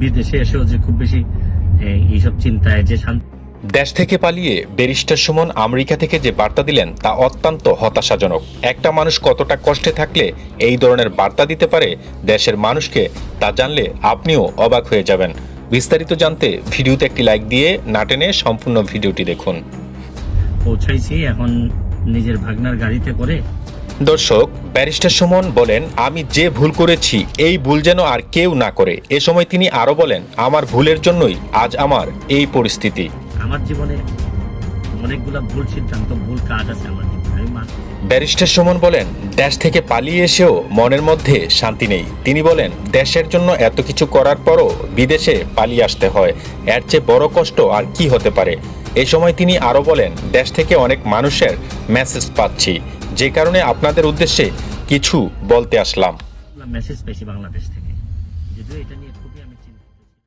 বিদেশে এসেও যে খুব বেশি এইসব চিন্তায় যে শান্তি দেশ থেকে পালিয়ে ব্যারিস্টার সুমন আমেরিকা থেকে যে বার্তা দিলেন তা অত্যন্ত হতাশাজনক। একটা মানুষ কতটা কষ্টে থাকলে এই ধরনের বার্তা দিতে পারে দেশের মানুষকে তা জানলে আপনিও অবাক হয়ে যাবেন। বিস্তারিত জানতে ভিডিওতে একটি লাইক দিয়ে না টেনে সম্পূর্ণ ভিডিওটি দেখুন। পৌঁছাইছি এখন নিজের ভাগনার গাড়িতে করে দর্শক ব্যারিস্টার সুমন বলেন আমি যে ভুল করেছি এই ভুল যেন আর কেউ না করে। এ সময় তিনি আরও বলেন আমার ভুলের জন্যই আজ আমার এই পরিস্থিতি। আমার জীবনে অনেকগুলা ভুল সিদ্ধান্ত ভুল কাজ আছে আমার ব্যারিস্টার সুমন বলেন দেশ থেকে পালিয়ে এসেও মনের মধ্যে শান্তি নেই। তিনি বলেন দেশের জন্য এত কিছু করার পরও বিদেশে পালিয়ে আসতে হয়। এর চেয়ে বড় কষ্ট আর কি হতে পারে? এই সময় তিনি আরও বলেন, দেশ থেকে অনেক মানুষের মেসেজ পাচ্ছি। যে কারণে আপনাদের উদ্দেশ্যে কিছু বলতে আসলাম। মেসেজ পেয়েছি বাংলাদেশ থেকে। যদিও এটা নিয়ে খুবই আমি চিন্তা